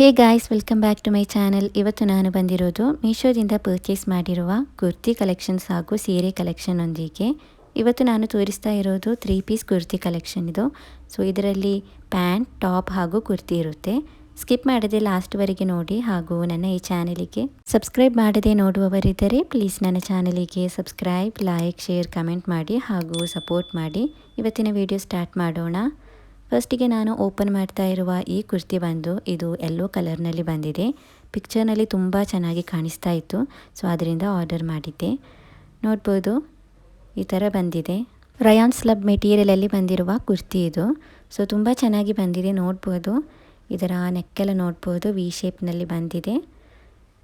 Hey guys welcome back to my channel ಇವತ್ತು ನಾನು ಬಂದಿರೋದು ಮೀಶೋದಿಂದ ಪರ್ಚೇಸ್ ಮಾಡಿರುವ ಕುರ್ತಿ ಕಲೆಕ್ಷನ್ಸ್ ಹಾಗೂ ಸೀರೆ ಕಲೆಕ್ಷನ್ ಒಂದಿಗೆ ಇವತ್ತು ನಾನು ತೋರಿಸ್ತಾ ಇರೋದು ತ್ರೀ ಪೀಸ್ ಕುರ್ತಿ ಕಲೆಕ್ಷನ್ ಇದು. ಸೊ ಇದರಲ್ಲಿ ಪ್ಯಾಂಟ್ ಟಾಪ್ ಹಾಗೂ ಕುರ್ತಿ ಇರುತ್ತೆ. ಸ್ಕಿಪ್ ಮಾಡದೆ ಲಾಸ್ಟ್ವರೆಗೆ ನೋಡಿ ಹಾಗೂ ನನ್ನ ಈ ಚಾನಲಿಗೆ ಸಬ್ಸ್ಕ್ರೈಬ್ ಮಾಡದೆ ನೋಡುವವರಿದ್ದರೆ ಪ್ಲೀಸ್ ನನ್ನ ಚಾನಲಿಗೆ ಸಬ್ಸ್ಕ್ರೈಬ್ ಲೈಕ್ ಶೇರ್ ಕಮೆಂಟ್ ಮಾಡಿ ಹಾಗೂ ಸಪೋರ್ಟ್ ಮಾಡಿ. ಇವತ್ತಿನ ವಿಡಿಯೋ ಸ್ಟಾರ್ಟ್ ಮಾಡೋಣ. ಫಸ್ಟಿಗೆ ನಾನು ಓಪನ್ ಮಾಡ್ತಾ ಇರುವ ಈ ಕುರ್ತಿ ಬಂದು ಇದು ಎಲ್ಲೋ ಕಲರ್ನಲ್ಲಿ ಬಂದಿದೆ. ಪಿಕ್ಚರ್ನಲ್ಲಿ ತುಂಬ ಚೆನ್ನಾಗಿ ಕಾಣಿಸ್ತಾ ಇತ್ತು. ಸೊ ಅದರಿಂದ ಆರ್ಡರ್ ಮಾಡಿದ್ದೆ. ನೋಡ್ಬೋದು, ಈ ಥರ ಬಂದಿದೆ. ರಯಾನ್ ಸ್ಲಬ್ ಮೆಟೀರಿಯಲಲ್ಲಿ ಬಂದಿರುವ ಕುರ್ತಿ ಇದು. ಸೊ ತುಂಬ ಚೆನ್ನಾಗಿ ಬಂದಿದೆ. ನೋಡ್ಬೋದು, ಇದರ ನೆಕ್ಕೆಲ್ಲ ನೋಡ್ಬೋದು. ವಿ ಶೇಪ್ನಲ್ಲಿ ಬಂದಿದೆ.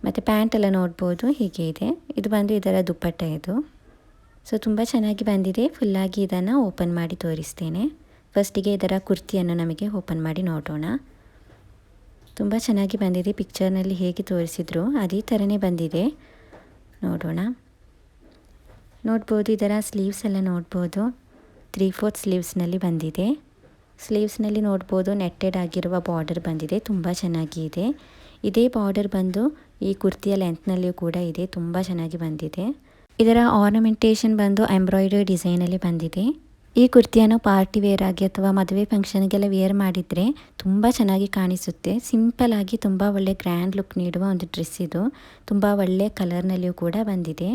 ಮತ್ತು ಪ್ಯಾಂಟೆಲ್ಲ ನೋಡ್ಬೋದು. ಹೀಗೆ ಇದೆ. ಇದು ಬಂದು ಇದರ ದುಪ್ಪಟ್ಟ ಇದು. ಸೊ ತುಂಬ ಚೆನ್ನಾಗಿ ಬಂದಿದೆ. ಫುಲ್ಲಾಗಿ ಇದನ್ನು ಓಪನ್ ಮಾಡಿ ತೋರಿಸ್ತೇನೆ. ಫಸ್ಟಿಗೆ ಇದರ ಕುರ್ತಿಯನ್ನು ನಮಗೆ ಓಪನ್ ಮಾಡಿ ನೋಡೋಣ. ತುಂಬ ಚೆನ್ನಾಗಿ ಬಂದಿದೆ. ಪಿಕ್ಚರ್ನಲ್ಲಿ ಹೇಗೆ ತೋರಿಸಿದ್ರು ಅದೇ ಥರನೇ ಬಂದಿದೆ. ನೋಡೋಣ. ನೋಡ್ಬೋದು, ಇದರ ಸ್ಲೀವ್ಸ್ ಎಲ್ಲ ನೋಡ್ಬೋದು. ತ್ರೀ ಫೋರ್ತ್ ಸ್ಲೀವ್ಸ್ನಲ್ಲಿ ಬಂದಿದೆ. ಸ್ಲೀವ್ಸ್ನಲ್ಲಿ ನೋಡ್ಬೋದು, ನೆಟ್ಟೆಡ್ ಆಗಿರುವ ಬಾರ್ಡರ್ ಬಂದಿದೆ. ತುಂಬ ಚೆನ್ನಾಗಿದೆ ಇದೇ ಬಾರ್ಡರ್ ಬಂದು ಈ ಕುರ್ತಿಯ ಲೆಂತ್ನಲ್ಲಿಯೂ ಕೂಡ ಇದೆ. ತುಂಬ ಚೆನ್ನಾಗಿ ಬಂದಿದೆ. ಇದರ ಆರ್ನಮೆಂಟೇಷನ್ ಬಂದು ಎಂಬ್ರಾಯ್ಡರಿ ಡಿಸೈನಲ್ಲಿ ಬಂದಿದೆ. ಈ ಕುರ್ತಿಯನ್ನು ಪಾರ್ಟಿ ವೇರ್ ಆಗಿ ಅಥವಾ ಮದುವೆ ಫಂಕ್ಷನ್ಗೆಲ್ಲ ವೇರ್ ಮಾಡಿದರೆ ತುಂಬ ಚೆನ್ನಾಗಿ ಕಾಣಿಸುತ್ತೆ. ಸಿಂಪಲ್ ಆಗಿ ತುಂಬ ಒಳ್ಳೆ ಗ್ರ್ಯಾಂಡ್ ಲುಕ್ ನೀಡುವ ಒಂದು ಡ್ರೆಸ್ ಇದು. ತುಂಬ ಒಳ್ಳೆ ಕಲರ್ನಲ್ಲಿಯೂ ಕೂಡ ಬಂದಿದೆ.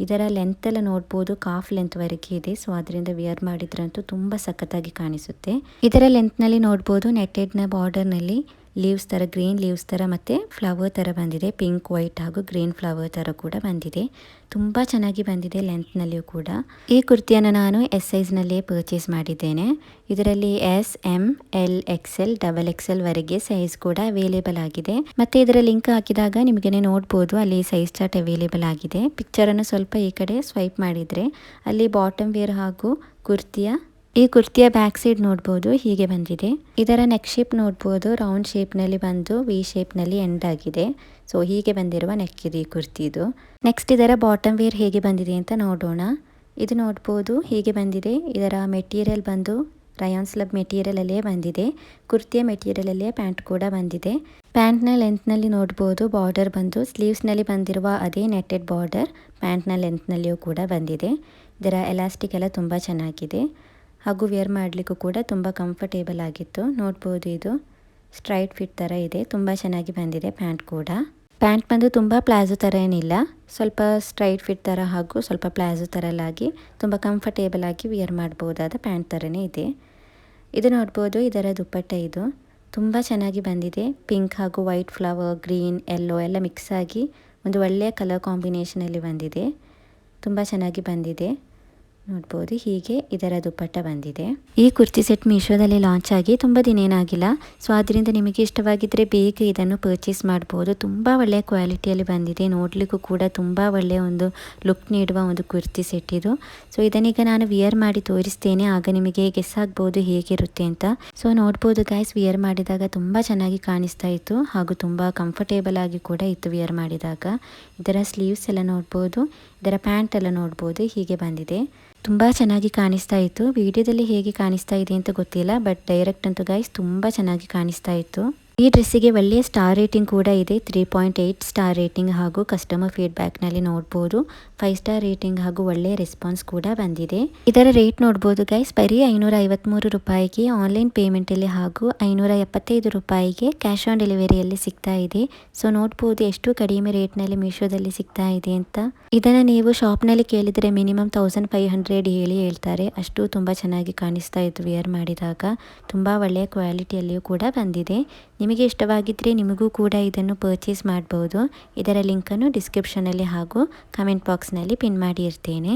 ಇದರ ಲೆಂತ್ ಎಲ್ಲ ನೋಡ್ಬೋದು ಕಾಫ್ ಲೆಂತ್ವರೆಗೆ ಇದೆ. ಸೊ ಅದರಿಂದ ವೇರ್ ಮಾಡಿದ್ರಂತೂ ತುಂಬ ಸಖತ್ತಾಗಿ ಕಾಣಿಸುತ್ತೆ. ಇದರ ಲೆಂತ್ನಲ್ಲಿ ನೋಡ್ಬೋದು ನೆಟ್ಟೆಡ್ನ ಬಾರ್ಡರ್ನಲ್ಲಿ ಲೀವ್ಸ್ ಥರ ಗ್ರೀನ್ ಲೀವ್ಸ್ ಥರ ಮತ್ತು ಫ್ಲವರ್ ಥರ ಬಂದಿದೆ. ಪಿಂಕ್ ವೈಟ್ ಹಾಗೂ ಗ್ರೀನ್ ಫ್ಲವರ್ ಥರ ಕೂಡ ಬಂದಿದೆ. ತುಂಬ ಚೆನ್ನಾಗಿ ಬಂದಿದೆ ಲೆಂತ್ನಲ್ಲಿಯೂ ಕೂಡ. ಈ ಕುರ್ತಿಯನ್ನು ನಾನು ಎಸ್ ಸೈಜ್ನಲ್ಲೇ ಪರ್ಚೇಸ್ ಮಾಡಿದ್ದೇನೆ. ಇದರಲ್ಲಿ S M L XL double XL ವರೆಗೆ ಸೈಜ್ ಕೂಡ ಅವೈಲೇಬಲ್ ಆಗಿದೆ. ಮತ್ತೆ ಇದರ ಲಿಂಕ್ ಹಾಕಿದಾಗ ನಿಮಗೆ ನೋಡ್ಬೋದು, ಅಲ್ಲಿ ಸೈಜ್ ಚಾರ್ಟ್ ಅವೈಲೇಬಲ್ ಆಗಿದೆ. ಪಿಕ್ಚರನ್ನು ಸ್ವಲ್ಪ ಈ ಕಡೆ ಸ್ವೈಪ್ ಮಾಡಿದರೆ ಅಲ್ಲಿ ಬಾಟಮ್ ವೇರ್ ಹಾಗೂ ಕುರ್ತಿಯ ಈ ಕುರ್ತಿಯ ಬ್ಯಾಕ್ ಸೈಡ್ ನೋಡ್ಬೋದು, ಹೀಗೆ ಬಂದಿದೆ. ಇದರ ನೆಕ್ ಶೇಪ್ ನೋಡ್ಬೋದು ರೌಂಡ್ ಶೇಪ್ನಲ್ಲಿ ಬಂದು ವಿ ಶೇಪ್ನಲ್ಲಿ ಎಂಡ್ ಆಗಿದೆ. ಸೊ ಹೀಗೆ ಬಂದಿರುವ ನೆಕ್ ಇದೆ ಈ ಕುರ್ತಿದು. ನೆಕ್ಸ್ಟ್ ಇದರ ಬಾಟಮ್ ವೇರ್ ಹೇಗೆ ಬಂದಿದೆ ಅಂತ ನೋಡೋಣ. ಇದು ನೋಡ್ಬೋದು, ಹೀಗೆ ಬಂದಿದೆ. ಇದರ ಮೆಟೀರಿಯಲ್ ಬಂದು ರಯಾನ್ ಸ್ಲಬ್ ಮೆಟೀರಿಯಲಲ್ಲೇ ಬಂದಿದೆ. ಕುರ್ತಿಯ ಮೆಟೀರಿಯಲಲ್ಲೇ ಪ್ಯಾಂಟ್ ಕೂಡ ಬಂದಿದೆ. ಪ್ಯಾಂಟ್ನ ಲೆಂತ್ನಲ್ಲಿ ನೋಡ್ಬೋದು ಬಾರ್ಡರ್ ಬಂದು ಸ್ಲೀವ್ಸ್ನಲ್ಲಿ ಬಂದಿರುವ ಅದೇ ನೆಟ್ಟೆಡ್ ಬಾರ್ಡರ್ ಪ್ಯಾಂಟ್ನ ಲೆಂತ್ನಲ್ಲಿಯೂ ಕೂಡ ಬಂದಿದೆ. ಇದರ ಎಲಾಸ್ಟಿಕ್ ಎಲ್ಲ ತುಂಬ ಚೆನ್ನಾಗಿದೆ. ಹಾಗೂ ವೇರ್ ಮಾಡಲಿಕ್ಕೂ ಕೂಡ ತುಂಬ ಕಂಫರ್ಟೇಬಲ್ ಆಗಿತ್ತು. ನೋಡ್ಬೋದು ಇದು. ಸ್ಟ್ರೈಟ್ ಫಿಟ್ ಥರ ಇದೆ. ತುಂಬ ಚೆನ್ನಾಗಿ ಬಂದಿದೆ ಪ್ಯಾಂಟ್ ಕೂಡ. ಪ್ಯಾಂಟ್ ಬಂದು ತುಂಬ ಪ್ಲಾಜೋ ಥರ ಏನಿಲ್ಲ. ಸ್ವಲ್ಪ ಸ್ಟ್ರೈಟ್ ಫಿಟ್ ಥರ ಹಾಗೂ ಸ್ವಲ್ಪ ಪ್ಲಾಜೋ ಥರಲ್ಲಾಗಿ ತುಂಬ ಕಂಫರ್ಟೇಬಲ್ ಆಗಿ ವಿಯರ್ ಮಾಡ್ಬೋದಾದ ಪ್ಯಾಂಟ್ ಥರನೇ ಇದೆ. ಇದು ನೋಡ್ಬೋದು ಇದರ ದುಪ್ಪಟ್ಟೆ ಇದು. ತುಂಬ ಚೆನ್ನಾಗಿ ಬಂದಿದೆ. ಪಿಂಕ್ ಹಾಗೂ ವೈಟ್ ಫ್ಲವರ್ ಗ್ರೀನ್ ಎಲ್ಲೋ ಎಲ್ಲ ಮಿಕ್ಸ್ ಆಗಿ ಒಂದು ಒಳ್ಳೆಯ ಕಲರ್ ಕಾಂಬಿನೇಷನಲ್ಲಿ ಬಂದಿದೆ. ತುಂಬ ಚೆನ್ನಾಗಿ ಬಂದಿದೆ. ನೋಡ್ಬೋದು ಹೀಗೆ ಇದರ ದುಪ್ಪಟ್ಟ ಬಂದಿದೆ. ಈ ಕುರ್ತಿ ಸೆಟ್ ಮೀಶೋದಲ್ಲಿ ಲಾಂಚ್ ಆಗಿ ತುಂಬ ದಿನ ಏನಾಗಿಲ್ಲ. ಸೊ ಅದರಿಂದ ನಿಮಗೆ ಇಷ್ಟವಾಗಿದ್ದರೆ ಬೇಗ ಇದನ್ನು ಪರ್ಚೇಸ್ ಮಾಡ್ಬೋದು. ತುಂಬ ಒಳ್ಳೆಯ ಕ್ವಾಲಿಟಿಯಲ್ಲಿ ಬಂದಿದೆ. ನೋಡಲಿಕ್ಕೂ ಕೂಡ ತುಂಬ ಒಳ್ಳೆಯ ಒಂದು ಲುಕ್ ನೀಡುವ ಒಂದು ಕುರ್ತಿ ಸೆಟ್ ಇದು. ಸೊ ಇದನ್ನೀಗ ನಾನು ವಿಯರ್ ಮಾಡಿ ತೋರಿಸ್ತೇನೆ. ಆಗ ನಿಮಗೆ ಗೆಸ್ ಆಗ್ಬೋದು ಹೇಗಿರುತ್ತೆ ಅಂತ. ಸೊ ನೋಡ್ಬೋದು ಗೈಸ್ ವಿಯರ್ ಮಾಡಿದಾಗ ತುಂಬ ಚೆನ್ನಾಗಿ ಕಾಣಿಸ್ತಾ ಇತ್ತು. ಹಾಗೂ ತುಂಬ ಕಂಫರ್ಟೇಬಲ್ ಆಗಿ ಕೂಡ ಇತ್ತು ವಿಯರ್ ಮಾಡಿದಾಗ. ಇದರ ಸ್ಲೀವ್ಸ್ ಎಲ್ಲ ನೋಡ್ಬೋದು. ಇದರ ಪ್ಯಾಂಟ್ ಎಲ್ಲ ನೋಡ್ಬೋದು. ಹೀಗೆ ಬಂದಿದೆ. ತುಂಬ ಚೆನ್ನಾಗಿ ಕಾಣಿಸ್ತಾ ಇತ್ತು. ವಿಡಿಯೋದಲ್ಲಿ ಹೇಗೆ ಕಾಣಿಸ್ತಾ ಇದೆ ಅಂತ ಗೊತ್ತಿಲ್ಲ ಬಟ್ ಡೈರೆಕ್ಟ್ ಅಂತೂ ಗೈಸ್ ತುಂಬ ಚೆನ್ನಾಗಿ ಕಾಣಿಸ್ತಾ ಇತ್ತು. ಈ ಡ್ರೆಸ್ಸಿಗೆ ಒಳ್ಳೆಯ ಸ್ಟಾರ್ ರೇಟಿಂಗ್ ಕೂಡ ಇದೆ. Three point eight star rating ಹಾಗೂ ಕಸ್ಟಮರ್ ಫೀಡ್ಬ್ಯಾಕ್ನಲ್ಲಿ ನೋಡ್ಬೋದು. ಫೈವ್ ಸ್ಟಾರ್ ರೇಟಿಂಗ್ ಹಾಗೂ ಒಳ್ಳೆಯ ರೆಸ್ಪಾನ್ಸ್ ಕೂಡ ಬಂದಿದೆ. ಇದರ ರೇಟ್ ನೋಡ್ಬೋದು ಗೈಸ್. ಬರೀ ಐನೂರ ಐವತ್ತ್ಮೂರು ರೂಪಾಯಿಗೆ ಆನ್ಲೈನ್ ಪೇಮೆಂಟಲ್ಲಿ ಹಾಗೂ ಐನೂರ ಎಪ್ಪತ್ತೈದು ರೂಪಾಯಿಗೆ ಕ್ಯಾಶ್ ಆನ್ ಡೆಲಿವರಿಯಲ್ಲಿ ಸಿಗ್ತಾ ಇದೆ. ಸೊ ನೋಡ್ಬೋದು ಎಷ್ಟು ಕಡಿಮೆ ರೇಟ್ನಲ್ಲಿ ಮೀಶೋದಲ್ಲಿ ಸಿಗ್ತಾ ಇದೆ ಅಂತ. ಇದನ್ನು ನೀವು ಶಾಪ್ನಲ್ಲಿ ಕೇಳಿದರೆ ಮಿನಿಮಮ್ ತೌಸಂಡ್ ಫೈವ್ ಹಂಡ್ರೆಡ್ ಹೇಳಿ ಹೇಳ್ತಾರೆ. ಅಷ್ಟು ತುಂಬ ಚೆನ್ನಾಗಿ ಕಾಣಿಸ್ತಾ ಇತ್ತು ವಿಯರ್ ಮಾಡಿದಾಗ. ತುಂಬ ಒಳ್ಳೆಯ ಕ್ವಾಲಿಟಿಯಲ್ಲಿಯೂ ಕೂಡ ಬಂದಿದೆ. ನಿಮಗೆ ಇಷ್ಟವಾಗಿದ್ದರೆ ನಿಮಗೂ ಕೂಡ ಇದನ್ನು ಪರ್ಚೇಸ್ ಮಾಡ್ಬೋದು. ಇದರ ಲಿಂಕನ್ನು ಡಿಸ್ಕ್ರಿಪ್ಷನಲ್ಲಿ ಹಾಗೂ ಕಮೆಂಟ್ ಬಾಕ್ಸ್ನಲ್ಲಿ ಪಿನ್ ಮಾಡಿ ಇರ್ತೇನೆ.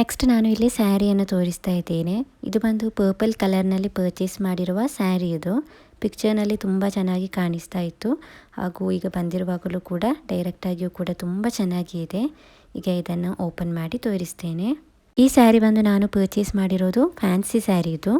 ನೆಕ್ಸ್ಟ್ ನಾನು ಇಲ್ಲಿ ಸ್ಯಾರಿಯನ್ನು ತೋರಿಸ್ತಾ ಇದ್ದೇನೆ. ಇದು ಬಂದು ಪರ್ಪಲ್ ಕಲರ್ನಲ್ಲಿ ಪರ್ಚೇಸ್ ಮಾಡಿರುವ ಸ್ಯಾರಿ ಇದು. ಪಿಕ್ಚರ್ನಲ್ಲಿ ತುಂಬ ಚೆನ್ನಾಗಿ ಕಾಣಿಸ್ತಾ ಇತ್ತು. ಹಾಗೂ ಈಗ ಬಂದಿರುವಾಗಲೂ ಕೂಡ ಡೈರೆಕ್ಟಾಗಿಯೂ ಕೂಡ ತುಂಬ ಚೆನ್ನಾಗಿ ಇದೆ. ಈಗ ಇದನ್ನು ಓಪನ್ ಮಾಡಿ ತೋರಿಸ್ತೇನೆ. ಈ ಸ್ಯಾರಿ ಬಂದು ನಾನು ಪರ್ಚೇಸ್ ಮಾಡಿರೋದು ಫ್ಯಾನ್ಸಿ ಸ್ಯಾರಿ ಇದು.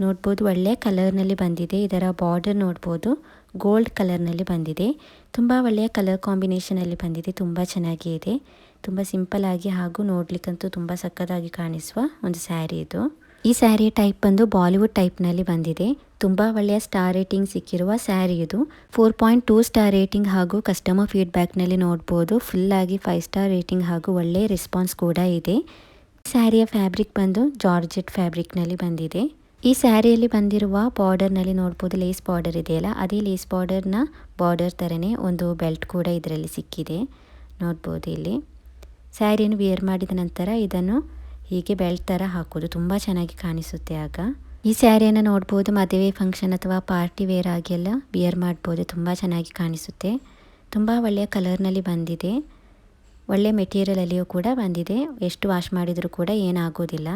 ನೋಡ್ಬೋದು ಒಳ್ಳೆಯ ಕಲರ್ನಲ್ಲಿ ಬಂದಿದೆ. ಇದರ ಬಾರ್ಡರ್ ನೋಡ್ಬೋದು ಗೋಲ್ಡ್ ಕಲರ್ನಲ್ಲಿ ಬಂದಿದೆ. ತುಂಬ ಒಳ್ಳೆಯ ಕಲರ್ ಕಾಂಬಿನೇಷನಲ್ಲಿ ಬಂದಿದೆ. ತುಂಬ ಚೆನ್ನಾಗಿ ಇದೆ. ತುಂಬ ಸಿಂಪಲ್ ಆಗಿ ಹಾಗೂ ನೋಡ್ಲಿಕ್ಕಂತೂ ತುಂಬ ಸಕ್ಕತ್ತಾಗಿ ಕಾಣಿಸುವ ಒಂದು ಸ್ಯಾರಿ ಇದು. ಈ ಸ್ಯಾರಿ ಟೈಪ್ ಬಂದು ಬಾಲಿವುಡ್ ಟೈಪ್ನಲ್ಲಿ ಬಂದಿದೆ. ತುಂಬ ಒಳ್ಳೆಯ ಸ್ಟಾರ್ ರೇಟಿಂಗ್ ಸಿಕ್ಕಿರುವ ಸ್ಯಾರಿ ಇದು. Four point two star rating ಹಾಗೂ ಕಸ್ಟಮರ್ ಫೀಡ್ಬ್ಯಾಕ್ನಲ್ಲಿ ನೋಡ್ಬೋದು. ಫುಲ್ ಆಗಿ ಫೈವ್ ಸ್ಟಾರ್ ರೇಟಿಂಗ್ ಹಾಗೂ ಒಳ್ಳೆಯ ರೆಸ್ಪಾನ್ಸ್ ಕೂಡ ಇದೆ. ಸ್ಯಾರಿಯ ಫ್ಯಾಬ್ರಿಕ್ ಬಂದು ಜಾರ್ಜೆಟ್ ಫ್ಯಾಬ್ರಿಕ್ನಲ್ಲಿ ಬಂದಿದೆ. ಈ ಸ್ಯಾರಿಯಲ್ಲಿ ಬಂದಿರುವ ಬಾರ್ಡರ್ನಲ್ಲಿ ನೋಡ್ಬೋದು, ಲೇಸ್ ಬಾರ್ಡರ್ ಇದೆಯಲ್ಲ, ಅದೇ ಲೇಸ್ ಬಾರ್ಡರ್ನ ಬಾರ್ಡರ್ ಥರನೇ ಒಂದು ಬೆಲ್ಟ್ ಕೂಡ ಇದರಲ್ಲಿ ಸಿಕ್ಕಿದೆ. ನೋಡ್ಬೋದು ಇಲ್ಲಿ. ಸ್ಯಾರಿಯನ್ನು ವಿಯರ್ ಮಾಡಿದ ನಂತರ ಇದನ್ನು ಹೀಗೆ ಬೆಲ್ಟ್ ಥರ ಹಾಕೋದು ತುಂಬ ಚೆನ್ನಾಗಿ ಕಾಣಿಸುತ್ತೆ ಆಗ. ಈ ಸ್ಯಾರಿಯನ್ನು ನೋಡ್ಬೋದು, ಮದುವೆ ಫಂಕ್ಷನ್ ಅಥವಾ ಪಾರ್ಟಿ ವೇರ್ ಆಗಿ ಎಲ್ಲ ವಿಯರ್ ಮಾಡ್ಬೋದು, ತುಂಬ ಚೆನ್ನಾಗಿ ಕಾಣಿಸುತ್ತೆ. ತುಂಬ ಒಳ್ಳೆಯ ಕಲರ್ನಲ್ಲಿ ಬಂದಿದೆ. ಒಳ್ಳೆಯ ಮೆಟೀರಿಯಲಲ್ಲಿಯೂ ಕೂಡ ಬಂದಿದೆ. ಎಷ್ಟು ವಾಶ್ ಮಾಡಿದರೂ ಕೂಡ ಏನಾಗೋದಿಲ್ಲ.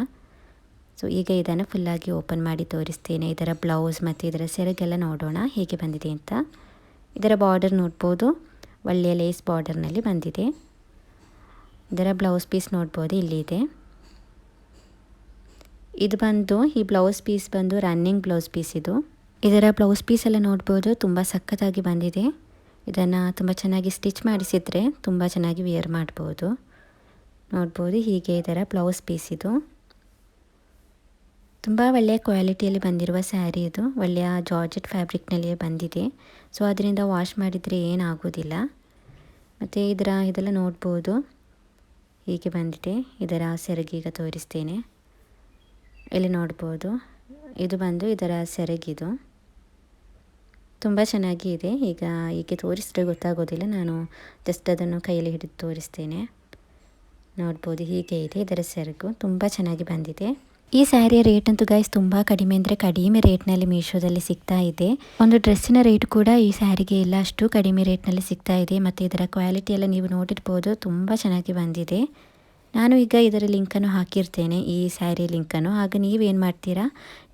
ಸೊ ಈಗ ಇದನ್ನು ಫುಲ್ಲಾಗಿ ಓಪನ್ ಮಾಡಿ ತೋರಿಸ್ತೇನೆ. ಇದರ ಬ್ಲೌಸ್ ಮತ್ತು ಇದರ ಸೆರಗೆಲ್ಲ ನೋಡೋಣ ಹೇಗೆ ಬಂದಿದೆ ಅಂತ. ಇದರ ಬಾರ್ಡರ್ ನೋಡ್ಬೋದು. ಒಳ್ಳೆಯ ಲೇಸ್ ಬಾರ್ಡರ್ನಲ್ಲಿ ಬಂದಿದೆ. ಇದರ ಬ್ಲೌಸ್ ಪೀಸ್ ನೋಡ್ಬೋದು, ಇಲ್ಲಿದೆ. ಇದು ಬಂದು, ಈ ಬ್ಲೌಸ್ ಪೀಸ್ ಬಂದು ರನ್ನಿಂಗ್ ಬ್ಲೌಸ್ ಪೀಸ್ ಇದು. ಇದರ ಬ್ಲೌಸ್ ಪೀಸ್ ಎಲ್ಲ ನೋಡ್ಬೋದು, ತುಂಬ ಸಖತ್ತಾಗಿ ಬಂದಿದೆ. ಇದನ್ನು ತುಂಬ ಚೆನ್ನಾಗಿ ಸ್ಟಿಚ್ ಮಾಡಿಸಿದರೆ ತುಂಬ ಚೆನ್ನಾಗಿ ವಿಯರ್ ಮಾಡ್ಬೋದು. ನೋಡ್ಬೋದು ಹೀಗೆ ಇದರ ಬ್ಲೌಸ್ ಪೀಸ್ ಇದು. ತುಂಬ ಒಳ್ಳೆಯ ಕ್ವಾಲಿಟಿಯಲ್ಲಿ ಬಂದಿರುವ ಸ್ಯಾರಿ ಇದು. ಒಳ್ಳೆಯ ಜಾರ್ಜೆಟ್ ಫ್ಯಾಬ್ರಿಕ್ನಲ್ಲಿಯೇ ಬಂದಿದೆ. ಸೊ ಅದರಿಂದ ವಾಶ್ ಮಾಡಿದರೆ ಏನಾಗೋದಿಲ್ಲ ಮತ್ತು ಇದರ ಇದೆಲ್ಲ ನೋಡ್ಬೋದು. ಹೀಗೆ ಬಂದಿದೆ. ಇದರ ಸೆರಗೀಗ ತೋರಿಸ್ತೇನೆ. ಇಲ್ಲಿ ನೋಡ್ಬೋದು. ಇದು ಬಂದು ಇದರ ಸೆರಗಿದು. ತುಂಬ ಚೆನ್ನಾಗಿ ಇದೆ. ಈಗ ಹೀಗೆ ತೋರಿಸಿದ್ರೆ ಗೊತ್ತಾಗೋದಿಲ್ಲ. ನಾನು ಜಸ್ಟ್ ಅದನ್ನು ಕೈಯಲ್ಲಿ ಹಿಡಿದು ತೋರಿಸ್ತೇನೆ. ನೋಡ್ಬೋದು ಹೀಗೆ ಇದೆ ಇದರ ಸೆರಗು. ತುಂಬ ಚೆನ್ನಾಗಿ ಬಂದಿದೆ. ಈ ಸ್ಯಾರಿಯ ರೇಟ್ ಅಂತೂ ಗೈಸ್ ತುಂಬ ಕಡಿಮೆ ಅಂದರೆ ಕಡಿಮೆ ರೇಟ್ನಲ್ಲಿ ಮೀಶೋದಲ್ಲಿ ಸಿಗ್ತಾ ಇದೆ. ಒಂದು ಡ್ರೆಸ್ಸಿನ ರೇಟ್ ಕೂಡ ಈ ಸ್ಯಾರಿಗೆ ಎಲ್ಲ ಅಷ್ಟು ಕಡಿಮೆ ರೇಟ್ನಲ್ಲಿ ಸಿಗ್ತಾ ಇದೆ. ಮತ್ತು ಇದರ ಕ್ವಾಲಿಟಿ ಎಲ್ಲ ನೀವು ನೋಡಿರ್ಬೋದು. ತುಂಬ ಚೆನ್ನಾಗಿ ಬಂದಿದೆ. ನಾನು ಈಗ ಇದರ ಲಿಂಕನ್ನು ಹಾಕಿರ್ತೇನೆ, ಈ ಸ್ಯಾರಿ ಲಿಂಕನ್ನು. ಆಗ ನೀವೇನು ಮಾಡ್ತೀರಾ?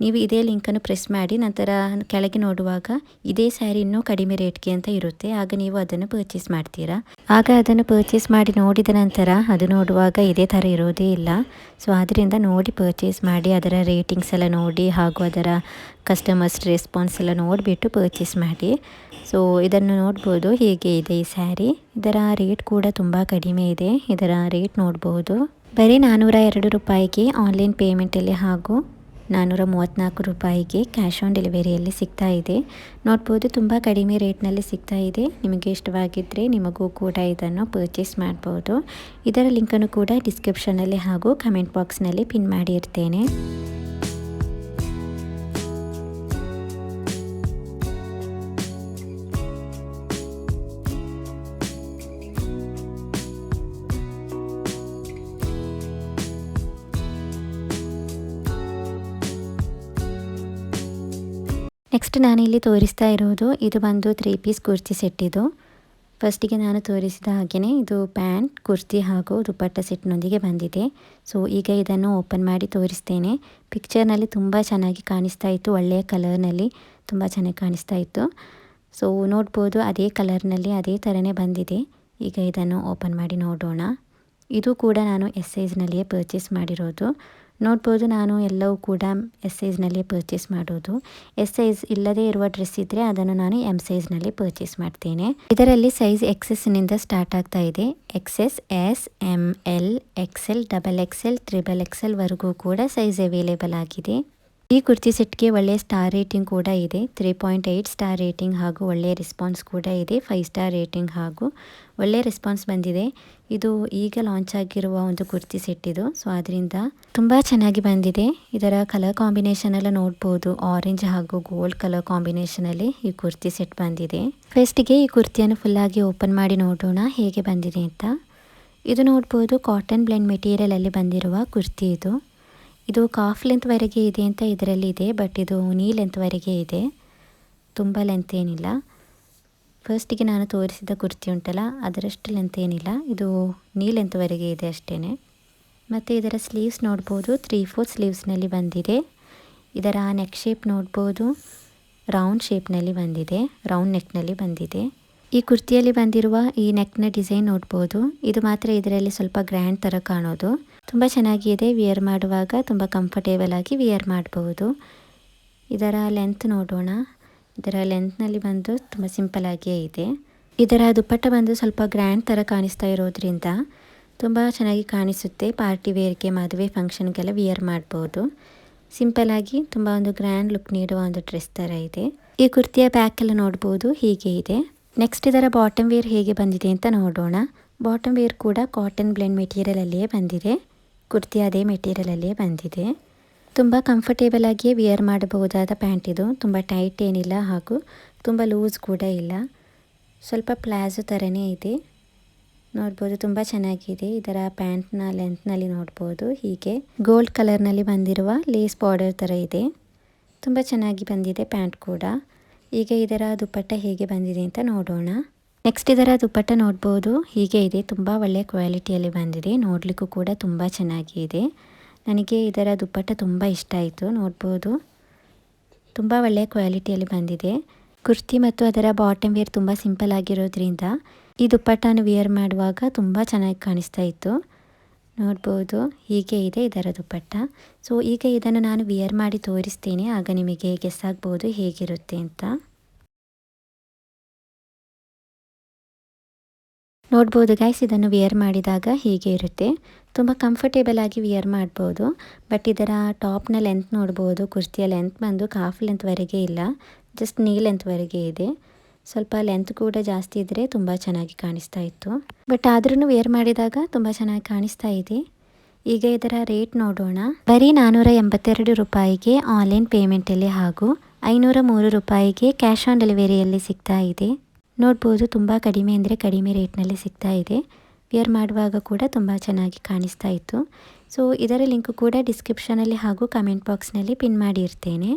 ನೀವು ಇದೇ ಲಿಂಕನ್ನು ಪ್ರೆಸ್ ಮಾಡಿ, ನಂತರ ಕೆಳಗೆ ನೋಡುವಾಗ ಇದೇ ಸ್ಯಾರಿ ಇನ್ನೂ ಕಡಿಮೆ ರೇಟ್ಗೆ ಅಂತ ಇರುತ್ತೆ. ಆಗ ನೀವು ಅದನ್ನು ಪರ್ಚೇಸ್ ಮಾಡ್ತೀರಾ? ಆಗ ಅದನ್ನು ಪರ್ಚೇಸ್ ಮಾಡಿ ನೋಡಿದ ನಂತರ ಅದು ನೋಡುವಾಗ ಇದೇ ಥರ ಇರೋದೇ ಇಲ್ಲ. ಸೊ ಅದರಿಂದ ನೋಡಿ ಪರ್ಚೇಸ್ ಮಾಡಿ, ಅದರ ರೇಟಿಂಗ್ಸ್ ಎಲ್ಲ ನೋಡಿ, ಹಾಗೂ ಅದರ ಕಸ್ಟಮರ್ಸ್ ರೆಸ್ಪಾನ್ಸ್ ಎಲ್ಲ ನೋಡಿಬಿಟ್ಟು ಪರ್ಚೇಸ್ ಮಾಡಿ. ಸೊ ಇದನ್ನು ನೋಡ್ಬೋದು, ಹೇಗೆ ಇದೆ ಈ ಸ್ಯಾರಿ ಇದರ ರೇಟ್ ಕೂಡ ತುಂಬ ಕಡಿಮೆ ಇದೆ. ಇದರ ರೇಟ್ ನೋಡ್ಬೋದು. ಬರೀ ನಾನ್ನೂರ ಎರಡು ರೂಪಾಯಿಗೆ ಆನ್ಲೈನ್ ಪೇಮೆಂಟಲ್ಲಿ ಹಾಗೂ ನಾನ್ನೂರ ಮೂವತ್ತ್ನಾಲ್ಕು ರೂಪಾಯಿಗೆ ಕ್ಯಾಶ್ ಆನ್ ಡೆಲಿವರಿಯಲ್ಲಿ ಸಿಗ್ತಾ ಇದೆ. ನೋಡ್ಬೋದು, ತುಂಬ ಕಡಿಮೆ ರೇಟ್ನಲ್ಲಿ ಸಿಗ್ತಾ ಇದೆ. ನಿಮಗೆ ಇಷ್ಟವಾಗಿದ್ದರೆ ನಿಮಗೂ ಕೂಡ ಇದನ್ನು ಪರ್ಚೇಸ್ ಮಾಡ್ಬೋದು. ಇದರ ಲಿಂಕನ್ನು ಕೂಡ ಡಿಸ್ಕ್ರಿಪ್ಷನಲ್ಲಿ ಹಾಗೂ ಕಮೆಂಟ್ ಬಾಕ್ಸ್ನಲ್ಲಿ ಪಿನ್ ಮಾಡಿರ್ತೇನೆ ನೆಕ್ಸ್ಟ್ ನಾನು ಇಲ್ಲಿ ತೋರಿಸ್ತಾ ಇರೋದು, ಇದು ಬಂದು ತ್ರೀ ಪೀಸ್ ಕುರ್ತಿ ಸೆಟ್ ಇದು. ಫಸ್ಟಿಗೆ ನಾನು ತೋರಿಸಿದ ಹಾಗೆಯೇ ಇದು ಪ್ಯಾಂಟ್ ಕುರ್ತಿ ಹಾಗೂ ದುಪ್ಪಟ್ಟ ಸೆಟ್ನೊಂದಿಗೆ ಬಂದಿದೆ. ಸೊ ಈಗ ಇದನ್ನು ಓಪನ್ ಮಾಡಿ ತೋರಿಸ್ತೇನೆ. ಪಿಕ್ಚರ್ನಲ್ಲಿ ತುಂಬ ಚೆನ್ನಾಗಿ ಕಾಣಿಸ್ತಾ ಇತ್ತು, ಒಳ್ಳೆಯ ಕಲರ್ನಲ್ಲಿ ತುಂಬ ಚೆನ್ನಾಗಿ ಕಾಣಿಸ್ತಾ ಇತ್ತು. ಸೊ ನೋಡ್ಬೋದು ಅದೇ ಕಲರ್ನಲ್ಲಿ ಅದೇ ಥರನೇ ಬಂದಿದೆ. ಈಗ ಇದನ್ನು ಓಪನ್ ಮಾಡಿ ನೋಡೋಣ. ಇದು ಕೂಡ ನಾನು ಎಸ್ ಸೈಜ್ನಲ್ಲಿಯೇ ಪರ್ಚೇಸ್ ಮಾಡಿರೋದು. ನೋಡ್ಬೋದು ನಾನು ಎಲ್ಲವೂ ಕೂಡ ಎಸ್ ಸೈಜ್ನಲ್ಲಿ ಪರ್ಚೇಸ್ ಮಾಡೋದು. ಎಸ್ ಸೈಜ್ ಇಲ್ಲದೇ ಇರುವ ಡ್ರೆಸ್ ಇದ್ದರೆ ಅದನ್ನು ನಾನು ಎಂ ಸೈಜ್ನಲ್ಲಿ ಪರ್ಚೇಸ್ ಮಾಡ್ತೇನೆ. ಇದರಲ್ಲಿ ಸೈಜ್ ಎಕ್ಸೆಸ್ನಿಂದ ಸ್ಟಾರ್ಟ್ ಆಗ್ತಾ ಇದೆ. XS S M L X L double X XL triple ಎಕ್ಸೆಲ್ವರೆಗೂ ಕೂಡ ಸೈಜ್ ಅವೈಲೇಬಲ್ ಆಗಿದೆ. ಈ ಕುರ್ತಿ ಸೆಟ್ಗೆ ಒಳ್ಳೆ ಸ್ಟಾರ್ ರೇಟಿಂಗ್ ಕೂಡ ಇದೆ. Three point eight star rating ಹಾಗೂ ಒಳ್ಳೆಯ ರೆಸ್ಪಾನ್ಸ್ ಕೂಡ ಇದೆ. ಫೈವ್ ಸ್ಟಾರ್ ರೇಟಿಂಗ್ ಹಾಗೂ ಒಳ್ಳೆಯ ರೆಸ್ಪಾನ್ಸ್ ಬಂದಿದೆ. ಇದು ಈಗ ಲಾಂಚ್ ಆಗಿರುವ ಒಂದು ಕುರ್ತಿ ಸೆಟ್ ಇದು. ಸೊ ಅದರಿಂದ ತುಂಬ ಚೆನ್ನಾಗಿ ಬಂದಿದೆ. ಇದರ ಕಲರ್ ಕಾಂಬಿನೇಷನ್ ಎಲ್ಲ ನೋಡ್ಬೋದು. ಆರೆಂಜ್ ಹಾಗೂ ಗೋಲ್ಡ್ ಕಲರ್ ಕಾಂಬಿನೇಷನಲ್ಲಿ ಈ ಕುರ್ತಿ ಸೆಟ್ ಬಂದಿದೆ. ಫಸ್ಟಿಗೆ ಈ ಕುರ್ತಿಯನ್ನು ಫುಲ್ಲಾಗಿ ಓಪನ್ ಮಾಡಿ ನೋಡೋಣ ಹೇಗೆ ಬಂದಿದೆ ಅಂತ. ಇದು ನೋಡ್ಬೋದು ಕಾಟನ್ ಬ್ಲೆಂಡ್ ಮೆಟೀರಿಯಲಲ್ಲಿ ಬಂದಿರುವ ಕುರ್ತಿ ಇದು. ಇದು ಕಾಫ್ ಲೆಂತ್ವರೆಗೆ ಇದೆ ಅಂತ ಇದರಲ್ಲಿ ಇದೆ, ಬಟ್ ಇದು ನೀ ಲೆಂತ್ವರೆಗೆ ಇದೆ. ತುಂಬ ಲೆಂತ್ ಏನಿಲ್ಲ. ಫಸ್ಟಿಗೆ ನಾನು ತೋರಿಸಿದ ಕುರ್ತಿ ಉಂಟಲ್ಲ, ಅದರಷ್ಟು ಲೆಂತ್ ಏನಿಲ್ಲ. ಇದು ನೀ ಲೆಂತ್ವರೆಗೆ ಇದೆ ಅಷ್ಟೇ ಮತ್ತು ಇದರ ಸ್ಲೀವ್ಸ್ ನೋಡ್ಬೋದು ತ್ರೀ ಫೋರ್ ಸ್ಲೀವ್ಸ್ನಲ್ಲಿ ಬಂದಿದೆ. ಇದರ ನೆಕ್ ಶೇಪ್ ನೋಡ್ಬೋದು ರೌಂಡ್ ಶೇಪ್ನಲ್ಲಿ ಬಂದಿದೆ ರೌಂಡ್ ನೆಕ್ನಲ್ಲಿ ಬಂದಿದೆ. ಈ ಕುರ್ತಿಯಲ್ಲಿ ಬಂದಿರುವ ಈ ನೆಕ್ನ ಡಿಸೈನ್ ನೋಡ್ಬೋದು. ಇದು ಮಾತ್ರ ಇದರಲ್ಲಿ ಸ್ವಲ್ಪ ಗ್ರ್ಯಾಂಡ್ ಥರ ಕಾಣೋದು. ತುಂಬ ಚೆನ್ನಾಗಿದೆ ವಿಯರ್ ಮಾಡುವಾಗ, ತುಂಬ ಕಂಫರ್ಟೇಬಲ್ ಆಗಿ ವಿಯರ್ ಮಾಡಬಹುದು ಇದರ ಲೆಂತ್ ನೋಡೋಣ. ಇದರ ಲೆಂತ್ನಲ್ಲಿ ಬಂದು ತುಂಬ ಸಿಂಪಲಾಗಿಯೇ ಇದೆ. ಇದರ ದುಪ್ಪಟ್ಟ ಬಂದು ಸ್ವಲ್ಪ ಗ್ರ್ಯಾಂಡ್ ಥರ ಕಾಣಿಸ್ತಾ ಇರೋದ್ರಿಂದ ತುಂಬ ಚೆನ್ನಾಗಿ ಕಾಣಿಸುತ್ತೆ. ಪಾರ್ಟಿ ವೇರ್ಗೆ ಮದುವೆ ಫಂಕ್ಷನ್ಗೆಲ್ಲ ವಿಯರ್ ಮಾಡ್ಬೋದು. ಸಿಂಪಲಾಗಿ ತುಂಬ ಒಂದು ಗ್ರ್ಯಾಂಡ್ ಲುಕ್ ನೀಡುವ ಒಂದು ಡ್ರೆಸ್ ಥರ ಇದೆ. ಈ ಕುರ್ತಿಯ ಬ್ಯಾಕ್ ಎಲ್ಲ ನೋಡ್ಬೋದು, ಹೀಗೆ ಇದೆ. ನೆಕ್ಸ್ಟ್ ಇದರ ಬಾಟಮ್ ವೇರ್ ಹೇಗೆ ಬಂದಿದೆ ಅಂತ ನೋಡೋಣ. ಬಾಟಮ್ ವೇರ್ ಕೂಡ ಕಾಟನ್ ಬ್ಲೆಂಡ್ ಮೆಟೀರಿಯಲಲ್ಲಿಯೇ ಬಂದಿದೆ. ಕುರ್ತಿ ಅದೇ ಮೆಟೀರಿಯಲಲ್ಲಿಯೇ ಬಂದಿದೆ. ತುಂಬ ಕಂಫರ್ಟೇಬಲ್ ವಿಯರ್ ಮಾಡಬಹುದಾದ ಪ್ಯಾಂಟ್ ಇದು. ತುಂಬ ಟೈಟ್ ಏನಿಲ್ಲ ಹಾಗೂ ತುಂಬ ಲೂಸ್ ಕೂಡ ಇಲ್ಲ. ಸ್ವಲ್ಪ ಪ್ಲಾಜೋ ಥರನೇ ಇದೆ. ನೋಡ್ಬೋದು ತುಂಬ ಚೆನ್ನಾಗಿದೆ. ಇದರ ಪ್ಯಾಂಟ್ನ ಲೆಂತ್ನಲ್ಲಿ ನೋಡ್ಬೋದು. ಹೀಗೆ ಗೋಲ್ಡ್ ಕಲರ್ನಲ್ಲಿ ಬಂದಿರುವ ಲೇಸ್ ಬಾರ್ಡರ್ ಥರ ಇದೆ. ತುಂಬ ಚೆನ್ನಾಗಿ ಬಂದಿದೆ ಪ್ಯಾಂಟ್ ಕೂಡ. ಈಗ ಇದರ ದುಪ್ಪಟ್ಟ ಹೇಗೆ ಬಂದಿದೆ ಅಂತ ನೋಡೋಣ. ನೆಕ್ಸ್ಟ್ ಇದರ ದುಪ್ಪಟ್ಟ ನೋಡ್ಬೋದು. ಹೀಗೆ ಇದೆ. ತುಂಬ ಒಳ್ಳೆಯ ಕ್ವಾಲಿಟಿಯಲ್ಲಿ ಬಂದಿದೆ. ನೋಡಲಿಕ್ಕೂ ಕೂಡ ತುಂಬ ಚೆನ್ನಾಗಿದೆ. ನನಗೆ ಇದರ ದುಪ್ಪಟ್ಟ ತುಂಬ ಇಷ್ಟ ಆಯಿತು. ನೋಡ್ಬೋದು. ತುಂಬ ಒಳ್ಳೆಯ ಕ್ವಾಲಿಟಿಯಲ್ಲಿ ಬಂದಿದೆ. ಕುರ್ತಿ ಮತ್ತು ಅದರ ಬಾಟಮ್ ವೇರ್ ತುಂಬ ಸಿಂಪಲ್ ಆಗಿರೋದ್ರಿಂದ ಈ ದುಪ್ಪಟ್ಟನ್ನು ವಿಯರ್ ಮಾಡುವಾಗ ತುಂಬ ಚೆನ್ನಾಗಿ ಕಾಣಿಸ್ತಾ ಇತ್ತು. ನೋಡ್ಬೋದು. ಹೀಗೆ ಇದೆ ಇದರ ದುಪ್ಪಟ್ಟ. ಸೊ ಈಗ ಇದನ್ನು ನಾನು ವಿಯರ್ ಮಾಡಿ ತೋರಿಸ್ತೇನೆ. ಆಗ ನಿಮಗೆ ಗೆಸ್ ಆಗ್ಬೋದು ಹೇಗಿರುತ್ತೆ ಅಂತ. ನೋಡ್ಬೋದು ಗೈಸ್ ಇದನ್ನು ವಿಯರ್ ಮಾಡಿದಾಗ ಹೀಗೆ ಇರುತ್ತೆ. ತುಂಬ ಕಂಫರ್ಟೇಬಲ್ ಆಗಿ ವಿಯರ್ ಮಾಡ್ಬೋದು. ಬಟ್ ಇದರ ಟಾಪ್ನ ಲೆಂತ್ ನೋಡ್ಬೋದು ಕುರ್ತಿಯ ಲೆಂತ್ ಬಂದು ಕಾಫ್ ಲೆಂತ್ವರೆಗೆ ಇಲ್ಲ ಜಸ್ಟ್ ನೀ ಲೆಂತ್ವರೆಗೆ ಇದೆ. ಸ್ವಲ್ಪ ಲೆಂತ್ ಕೂಡ ಜಾಸ್ತಿ ಇದ್ದರೆ ತುಂಬ ಚೆನ್ನಾಗಿ ಕಾಣಿಸ್ತಾ ಇತ್ತು. ಬಟ್ ಆದ್ರೂ ವಿಯರ್ ಮಾಡಿದಾಗ ತುಂಬ ಚೆನ್ನಾಗಿ ಕಾಣಿಸ್ತಾ ಇದೆ. ಈಗ ಇದರ ರೇಟ್ ನೋಡೋಣ. ಬರೀ ನಾನ್ನೂರ ಎಂಬತ್ತೆರಡು ರೂಪಾಯಿಗೆ ಆನ್ಲೈನ್ ಪೇಮೆಂಟಲ್ಲಿ ಹಾಗೂ ಐನೂರ ಮೂರು ರೂಪಾಯಿಗೆ ಕ್ಯಾಶ್ ಆನ್ ಡೆಲಿವರಿಯಲ್ಲಿ ಸಿಗ್ತಾ ಇದೆ. ನೋಡ್ಬೋದು ತುಂಬ ಕಡಿಮೆ ಅಂದರೆ ಕಡಿಮೆ ರೇಟ್ನಲ್ಲಿ ಸಿಗ್ತಾ ಇದೆ. ವಿಯರ್ ಮಾಡುವಾಗ ಕೂಡ ತುಂಬ ಚೆನ್ನಾಗಿ ಕಾಣಿಸ್ತಾ ಇತ್ತು. ಸೊ ಇದರ ಲಿಂಕು ಕೂಡ ಡಿಸ್ಕ್ರಿಪ್ಷನಲ್ಲಿ ಹಾಗೂ ಕಮೆಂಟ್ ಬಾಕ್ಸ್ನಲ್ಲಿ ಪಿನ್ ಮಾಡಿರ್ತೇನೆ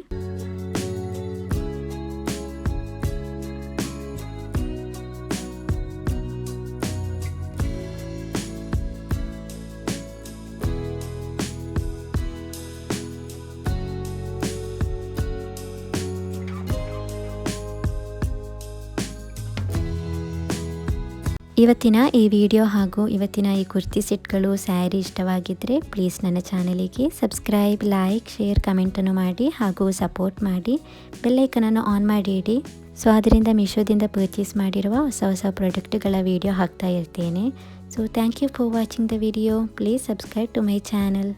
ಇವತ್ತಿನ ಈ ವಿಡಿಯೋ ಹಾಗೂ ಇವತ್ತಿನ ಈ ಕುರ್ತಿ ಸೆಟ್ಗಳು ಸ್ಯಾರಿ ಇಷ್ಟವಾಗಿದ್ದರೆ ಪ್ಲೀಸ್ ನನ್ನ ಚಾನಲಿಗೆ ಸಬ್ಸ್ಕ್ರೈಬ್, ಲೈಕ್, ಶೇರ್ ಕಮೆಂಟನ್ನು ಮಾಡಿ ಹಾಗೂ ಸಪೋರ್ಟ್ ಮಾಡಿ. ಬೆಲ್ಲೈಕನನ್ನು ಆನ್ ಮಾಡಿ ಇಡಿ. ಸೊ, ಅದರಿಂದ ಮೀಶೋದಿಂದ ಪರ್ಚೇಸ್ ಮಾಡಿರುವ ಹೊಸ ಹೊಸ ಪ್ರಾಡಕ್ಟ್ಗಳ ವಿಡಿಯೋ ಹಾಕ್ತಾ ಇರ್ತೇನೆ. So thank you for watching the video please subscribe to my channel